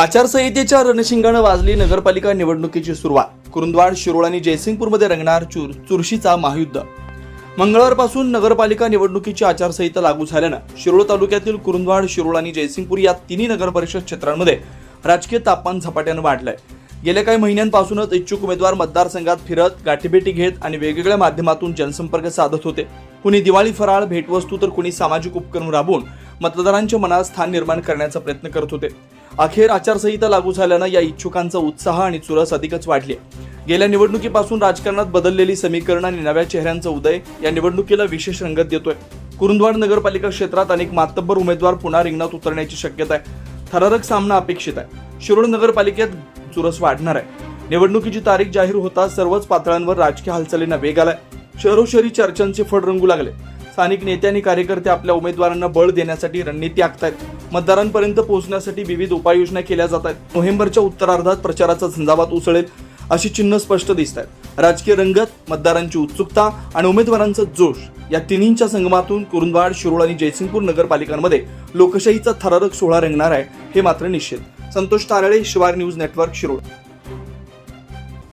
आचारसंहितेच्या रणशिंगानं वाजली नगरपालिका निवडणुकीची सुरुवात. कुरुंदवाड शिरोळ आणि जयसिंगपूरमध्ये रंगणार चुर चुरशीचा महायुद्ध. मंगळवारपासून नगरपालिका निवडणुकीची आचारसंहिता लागू झाल्यानं शिरोळ तालुक्यातील कुरुंदवाड शिरोळ आणि जयसिंगपूर या तिन्ही नगरपरिषद क्षेत्रांमध्ये राजकीय तापमान झपाट्यानं वाढलंय. गेल्या काही महिन्यांपासूनच इच्छुक उमेदवार मतदारसंघात फिरत गाठीभेटी घेत आणि वेगवेगळ्या माध्यमातून जनसंपर्क साधत होते. कुणी दिवाळी फराळ भेटवस्तू तर कुणी सामाजिक उपक्रम राबवून मतदारांच्या मनात स्थान निर्माण करण्याचा प्रयत्न करत होते. अखेर आचारसंहिता लागू झाल्यानं या इच्छुकांचा उत्साह आणि चुरस अधिकच वाढली आहे. गेल्या निवडणुकीपासून राजकारणात बदललेली समीकरण आणि नव्या चेहऱ्यांचा उदय या निवडणुकीला विशेष रंगत देतोय. कुरुंदवाड नगरपालिका क्षेत्रात अनेक मातब्बर उमेदवार पुन्हा रिंगणात उतरण्याची शक्यता आहे. थरारक सामना अपेक्षित आहे. शिरोळ नगरपालिकेत चुरस वाढणार आहे. निवडणुकीची तारीख जाहीर होता सर्वच पातळ्यांवर राजकीय हालचालींना वेग आलाय. शहरोशहरी चर्चांचे फड रंगू लागले. स्थानिक नेते आणि कार्यकर्ते आपल्या उमेदवारांना बळ देण्यासाठी रणनीती आखतायत. मतदारांपर्यंत पोहोचण्यासाठी विविध उपाययोजना केल्या जात आहेत नोव्हेंबरच्या उत्तरार्धात प्रचाराचा झंझावात उसळेल अशी चिन्ह स्पष्ट दिसत आहेत राजकीय रंगत मतदारांची उत्सुकता आणि उमेदवारांचा जोश या तिन्हींच्या संगमातून कुरुंदवाड शिरोळ आणि जयसिंगपूर नगरपालिकांमध्ये लोकशाहीचा थरारक सोहळा रंगणार आहे हे मात्र निश्चित संतोष तारळे शिवार न्यूज नेटवर्क शिरोळ.